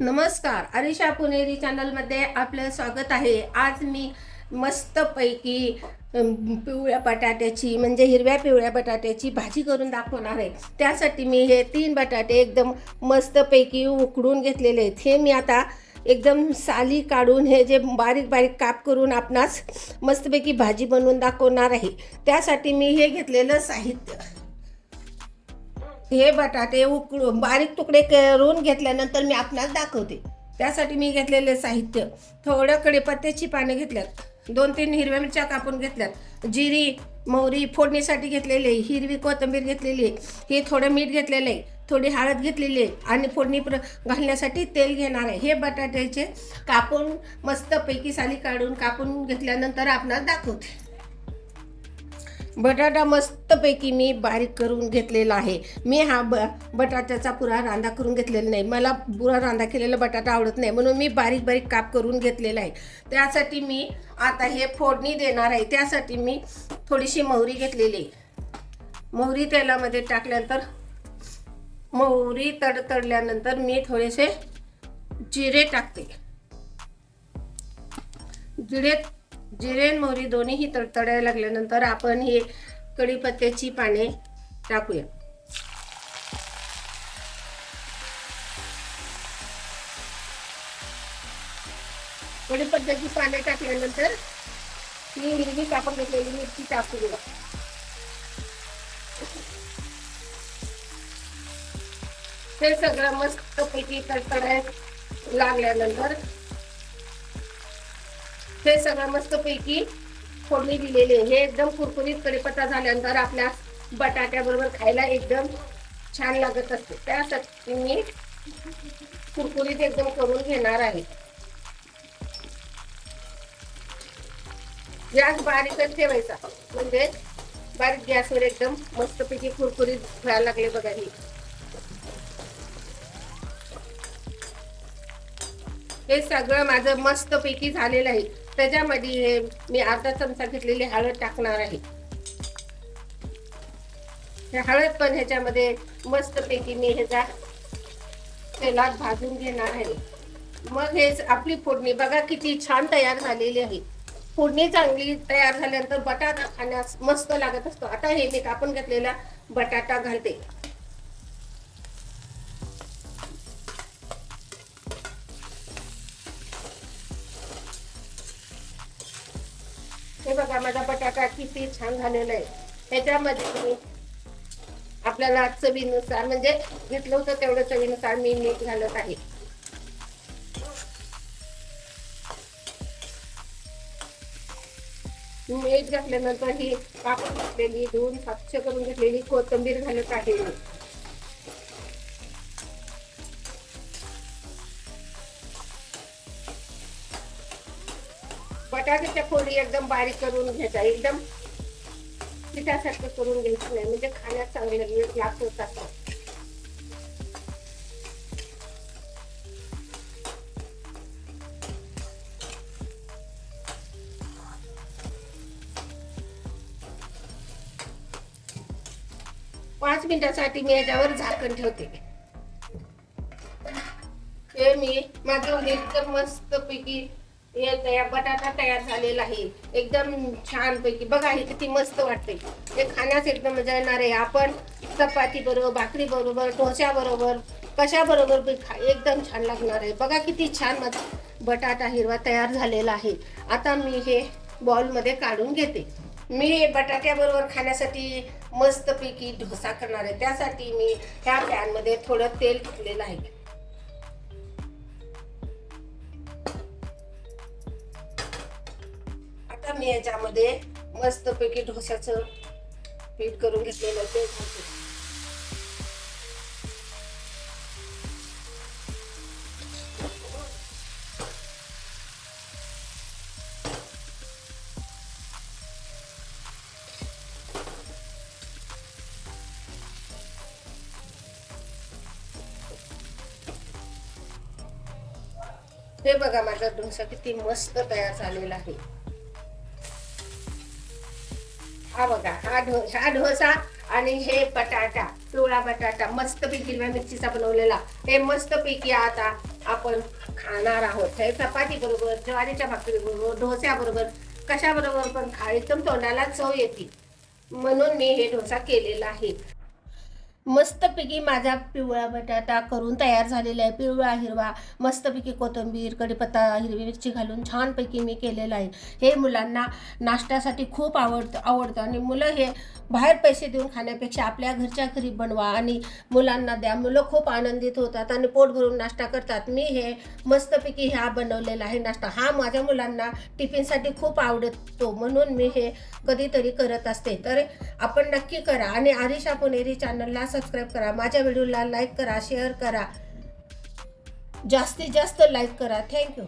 नमस्कार अरिशा पुणेरी चॅनलमध्ये आपलं स्वागत आहे. आज मी मस्तपैकी पिवळ्या बटाट्याची म्हणजे हिरव्या पिवळ्या बटाट्याची भाजी करून दाखवणार आहे. त्यासाठी मी हे तीन बटाटे एकदम मस्तपैकी उकडून घेतलेले आहेत. हे मी आता एकदम साली काढून हे जे बारीक बारीक काप करून आपणास मस्तपैकी भाजी बनवून दाखवणार आहे. त्यासाठी मी हे घेतलेलं साहित्य. हे बटाटे उकडून बारीक तुकडे करून घेतल्यानंतर मी आपणास दाखवते. त्यासाठी मी घेतलेले साहित्य थोडं कडेपत्त्याची पाने घेतल्यात दोन तीन हिरव्या मिरच्या कापून घेतल्यात जिरी मोहरी फोडणीसाठी घेतलेली आहे हिरवी कोथिंबीर घेतलेली आहे हे थोडं मीठ घेतलेलं आहे थोडी हळद घेतलेली आहे आणि फोडणी प्र घालण्यासाठी तेल घेणार आहे. हे बटाट्याचे कापून मस्तपैकी साली काढून कापून घेतल्यानंतर आपणास दाखवते. बटाटा मस्तपैकी मी बारीक करून घेतलेला आहे. मी हा ब बटाट्याचा पुरा रांदा करून घेतलेला नाही. मला पुरा रांदा केलेला बटाटा आवडत नाही. म्हणून मी बारीक बारीक काप करून घेतलेला आहे. त्यासाठी मी आता हे फोडणी देणार आहे. त्यासाठी मी थोडीशी मोहरी घेतलेली आहे. मोहरी तेलामध्ये टाकल्यानंतर मोहरी तडतडल्यानंतर मी थोडेसे जिरे टाकते. जिरे जिरे आणि मोहरी दोन्हीही तडतडायला लागल्यानंतर आपण हे कढीपत्त्याची पाने टाकूया. कढीपत्त्याची पाने टाकल्यानंतर ही हिरवी कापून घेतलेली मिरची टाकूया हे सगळं मस्त पैकी तडतडायला लागल्यानंतर हे सगळं मस्तपैकी फोडणी दिलेले आहे. हे एकदम कुरकुरीत कडीपत्ता झाल्यानंतर आपल्या बटाट्याबरोबर खायला एकदम छान लागत असते. त्यासाठी मी कुरकुरीत एकदम करून घेणार आहे. गॅस बारीकच ठेवायचा. म्हणजे बारीक गॅसवर एकदम मस्तपैकी कुरकुरीत व्हायला लागले बघा ही. हे सगळं माझं मस्तपैकी झालेलं आहे. त्याच्यामध्ये हे मी अर्धा चमचा घेतलेली हळद टाकणार आहे. हळद पण ह्याच्यामध्ये मस्तपैकी मी ह्याचा तेलात भाजून घेणार आहे. मग हे आपली फोडणी बघा किती छान तयार झालेली आहे. फोडणी चांगली तयार झाल्यानंतर बटाटा खाण्यास मस्त लागत असतो. आता हे मी कापून घेतलेला बटाटा घालते. हे बघा माझा बटाटा किती छान झालेला आहे. ह्याच्यामध्ये मी आपल्याला चवीनुसार म्हणजे घेतलं होतं तेवढं चवीनुसार मी मीठ घालत आहे. मीठ घातल्यानंतर ही कापून घेतलेली धुवून स्वच्छ करून घेतलेली कोथिंबीर घालत आहे बटाट्याच्या फोडी एकदम बारीक करून घ्यायचा एकदम पिठासारखं करून घ्यायचं नाही. म्हणजे खाण्यात चांगलं लागत म्हणजे असतं पाच मिनिटासाठी मी याच्यावर झाकण ठेवते. हे मी माझं एकदम मस्त पैकी हे तयार बटाटा तयार झालेला आहे. एकदम छान पैकी बघा हे किती मस्त वाटते. हे खाण्यास एकदम मजा येणार आहे. आपण चपाती बरोबर भाकरी बरोबर डोस्या बरोबर कशा बरोबर बी खा एकदम छान लागणार आहे. बघा किती छान बटाटा हिरवा तयार झालेला आहे. आता मी हे बॉलमध्ये काढून घेते. मी बटाट्याबरोबर खाण्यासाठी मस्तपैकी डोसा करणार आहे. त्यासाठी मी ह्या पॅनमध्ये थोडं तेल घेतलेलं आहे. मी याच्यामध्ये मस्तपैकी डोस्याचं पीठ करून घेतलेलं ते घालते हे बघा माझा डोसा किती मस्त तयार झालेला आहे. हा बघा हा ढो हा डोसा आणि हे बटाटा पिवळा बटाटा मस्तपैकी हिरव्या मिरचीचा बनवलेला. हे मस्तपैकी आता आपण खाणार आहोत. हे चपाती बरोबर ज्वारीच्या भाकरी बरोबर डोस्याबरोबर कशाबरोबर पण खा एकदम तोंडाला चव येते. म्हणून मी हे डोसा केलेला आहे. मस्तपैकी माझा पिवळा बटाटा करून तयार झालेला आहे. पिवळा हिरवा मस्तपैकी कोथिंबीर कढीपत्ता हिरवी मिरची घालून छानपैकी मी केलेलं आहे. हे मुलांना नाश्त्यासाठी खूप आवडतं आवडतं आणि मुलं हे बाहेर पैसे देऊन खाण्यापेक्षा आपल्या घरच्या घरी बनवा आणि मुलांना द्या. मुलं खूप आनंदित होतात आणि पोट भरून नाश्ता करतात. मी हे मस्तपैकी हा बनवलेला आहे नाश्ता. हा माझ्या मुलांना टिफिनसाठी खूप आवडतो म्हणून मी हे कधीतरी करत असते. तर आपण नक्की करा आणि आरिशा पुणेरी चॅनलला सबस्क्राईब करा. माझ्या व्हिडिओला लाईक करा शेअर करा. जास्तीत जास्त लाईक करा. थँक्यू